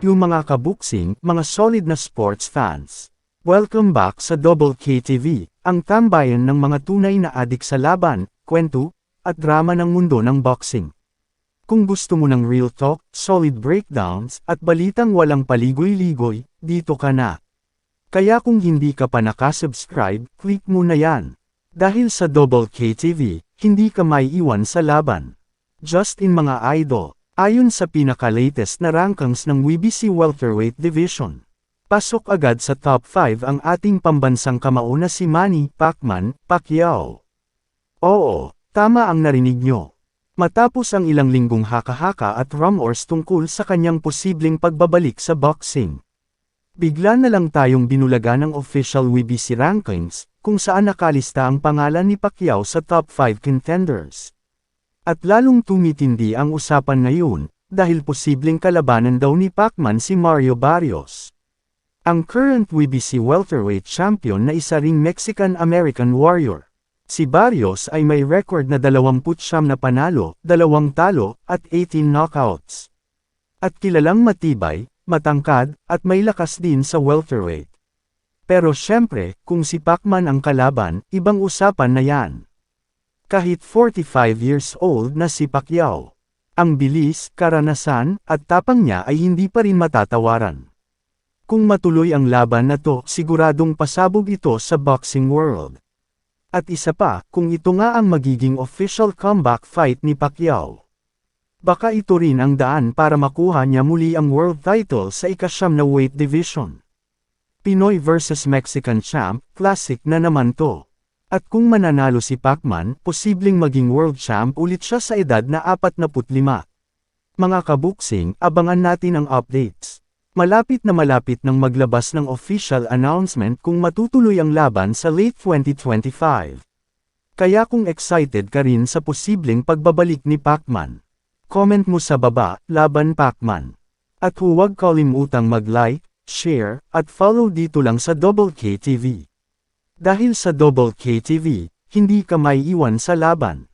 yung mga kabuksing, mga solid na sports fans. Welcome back sa Double KTV, ang tambayan ng mga tunay na adik sa laban, kwento, at drama ng mundo ng boxing. Kung gusto mo ng real talk, solid breakdowns, at balitang walang paligoy-ligoy, dito ka na. Kaya kung hindi ka pa nakasubscribe, click mo na yan. Dahil sa Double KTV, hindi ka maiiwan sa laban. Just in mga idol, ayon sa pinaka-latest na rankings ng WBC Welterweight Division. Pasok agad sa top 5 ang ating pambansang kamao na si Manny Pacman Pacquiao. Oo, tama ang narinig nyo. Matapos ang ilang linggong haka-haka at rumors tungkol sa kanyang posibleng pagbabalik sa boxing. Bigla na lang tayong binulaga ng official WBC rankings, kung saan nakalista ang pangalan ni Pacquiao sa top 5 contenders. At lalong tumitindi ang usapan ngayon, dahil posibleng kalabanan daw ni Pacman si Mario Barrios. Ang current WBC welterweight champion na isa ring Mexican-American warrior. Si Barrios ay may record na 29 na panalo, 2 talo, at 18 knockouts. At kilalang matibay, matangkad, at may lakas din sa welterweight. Pero syempre, kung si Pacman ang kalaban, ibang usapan na yan. Kahit 45 years old na si Pacquiao. Ang bilis, karanasan, at tapang niya ay hindi pa rin matatawaran. Kung matuloy ang laban na to, siguradong pasabog ito sa boxing world. At isa pa, kung ito nga ang magiging official comeback fight ni Pacquiao. Baka ito rin ang daan para makuha niya muli ang world title sa ikasyam na weight division. Pinoy vs Mexican champ, classic na naman to. At kung mananalo si Pacman, posibleng maging world champ ulit siya sa edad na 45. Mga kabuksing, abangan natin ang updates. Malapit na malapit nang maglabas ng official announcement kung matutuloy ang laban sa late 2025. Kaya kung excited ka rin sa posibleng pagbabalik ni Pacman. Comment mo sa baba, Laban Pacman. At huwag kalimutang mag-like, share, at follow dito lang sa Double K TV. Dahil sa Double K TV, hindi ka maiiwan sa laban.